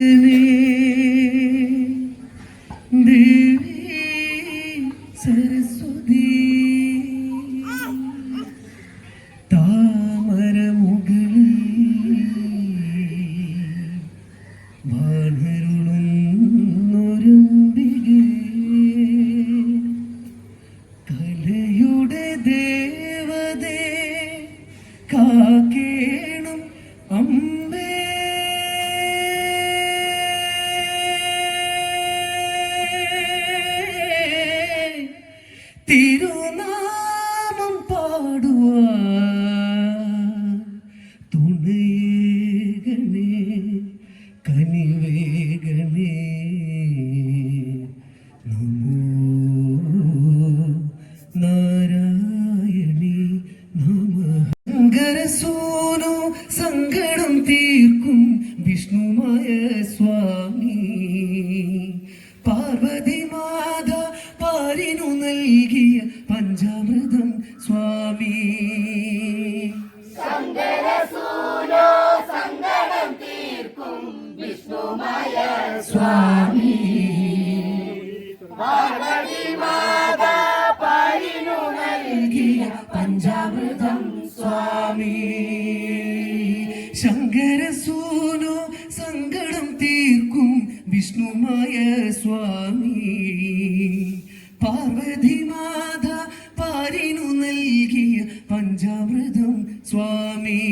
Mm-hmm. സ്വാമി. നൽകിയ പഞ്ചാമൃതം സ്വാമി. ശങ്കരസൂനു സങ്കടം തീർക്കും വിഷ്ണുമായ സ്വാമി. പാർവതി മാത പാരിനു നൽകിയ പഞ്ചാമൃതം സ്വാമി.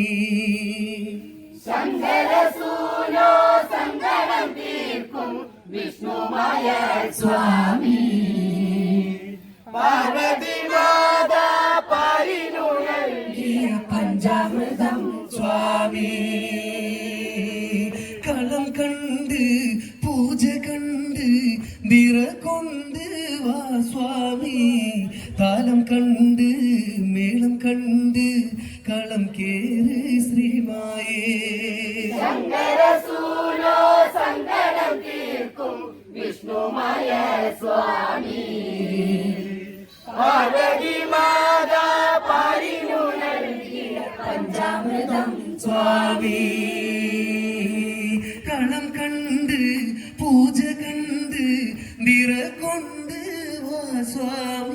സ്വാമി നൽകിയ പഞ്ചാമൃതം സ്വാമി കളം കണ്ട് പൂജ കണ്ട് നിറ കൊണ്ട് വാ സ്വാമി താലം കണ്ട് മേളം കണ്ട് കളം കേറ് ശ്രീമായേ പഞ്ചാമൃതം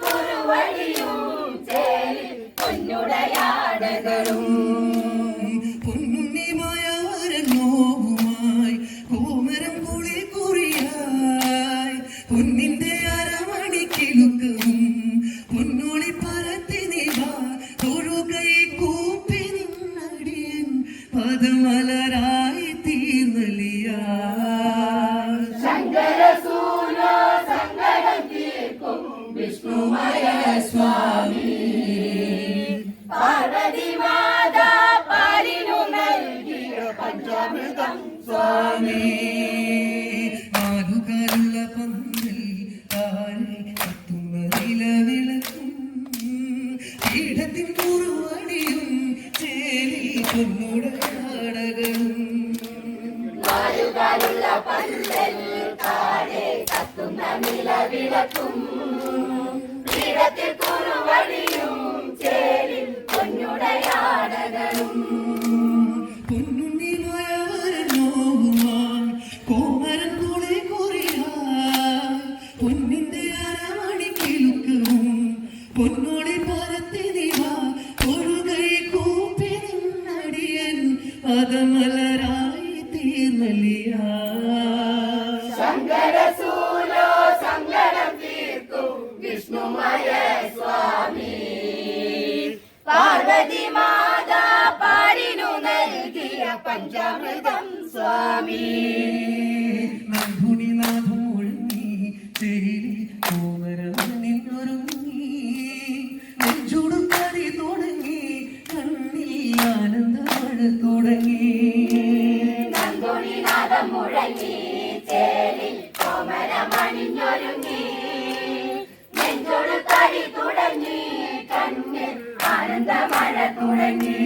കുറുവഴിയും ചേലിൽ പൊന്നുടയാടകളും. വിഷ്ണുമയ സ്വാമി പാർവതി മാതാ പാലിനു നൽകിയ പഞ്ചാമൃതം സ്വാമി. നാലുകാലുള്ള പന്തൽ താഴെ കത്തുന്ന നിലവിളക്കും. പീഠത്തിൻ കുറുവടിയും ചേലി പൊന്നുട നാടകവും. നാലുകാലുള്ള പന്തൽ താഴെ കത്തുന്ന നിലവിളക്കും. പീഠത്തിൽ കുറുവഴിയും ചേലിൽ പൊന്നുടയാടകളും പൊന്നുണ്ണിമായ നോവുമായി കോമരൻ കുളി കുറിയായി പൊന്നിന്റെ അരമണിക്കിലുക്കവും പൊന്നോളി പരത്തി നിവ ഒരു കൈ കൂപ്പി നിന്നടിയൻ പദമലരായി തീർന്നലിയ ശങ്കരസൂനോ പാർവതി മാതാ പാരിനു നൽകിയ പഞ്ചാമൃതം സ്വാമി. വണങ്ങി.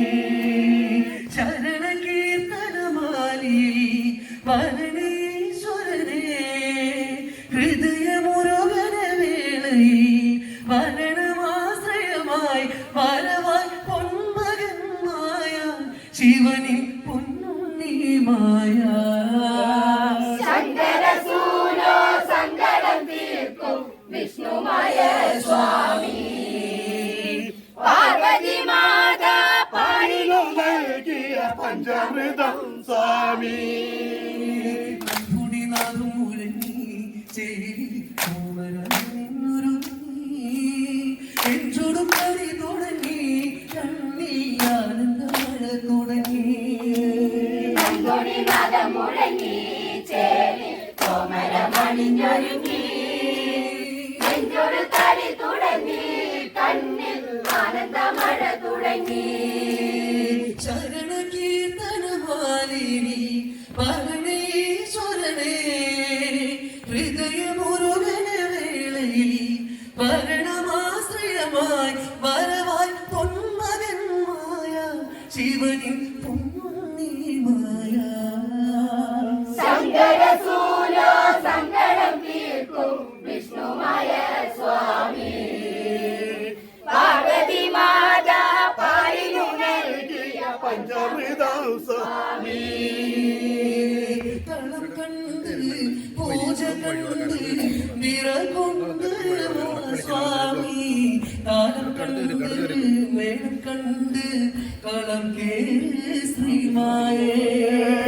ശരണ കീർത്തനമാലി വരണീശ്വരനെ. ഹൃദയമുരുകന വേളയിൽ വരണമാശ്രയമായി വരവായി പൊന്മകന്മായ ശിവനിൽ പൊന്നുണ്ണിമായ ശങ്കരസൂനോ സങ്കടം തീർക്കും. വിഷ്ണുമായ സ്വാ പഞ്ചാമൃതം സ്വാമി. കുടിനാഥും മുഴങ്ങി ചേരി എന്നോടും കളി തുടങ്ങി. മുഴങ്ങി ചേരി കോമരമണിഞ്ഞൊരുങ്ങി. കണ്ണിൽ ആനന്ദമഴ തുടങ്ങി. പരണീശ്വരനെ ഹൃദയമുരുകന വേളയിൽ ഭരണമാശ്രയമായി വരവായി പൊന്മകന്മായ ശിവനിൻ സ്വാമി? താരം കണ്ട് മേളം കണ്ട്. കളം കേ ശ്രീമായേ.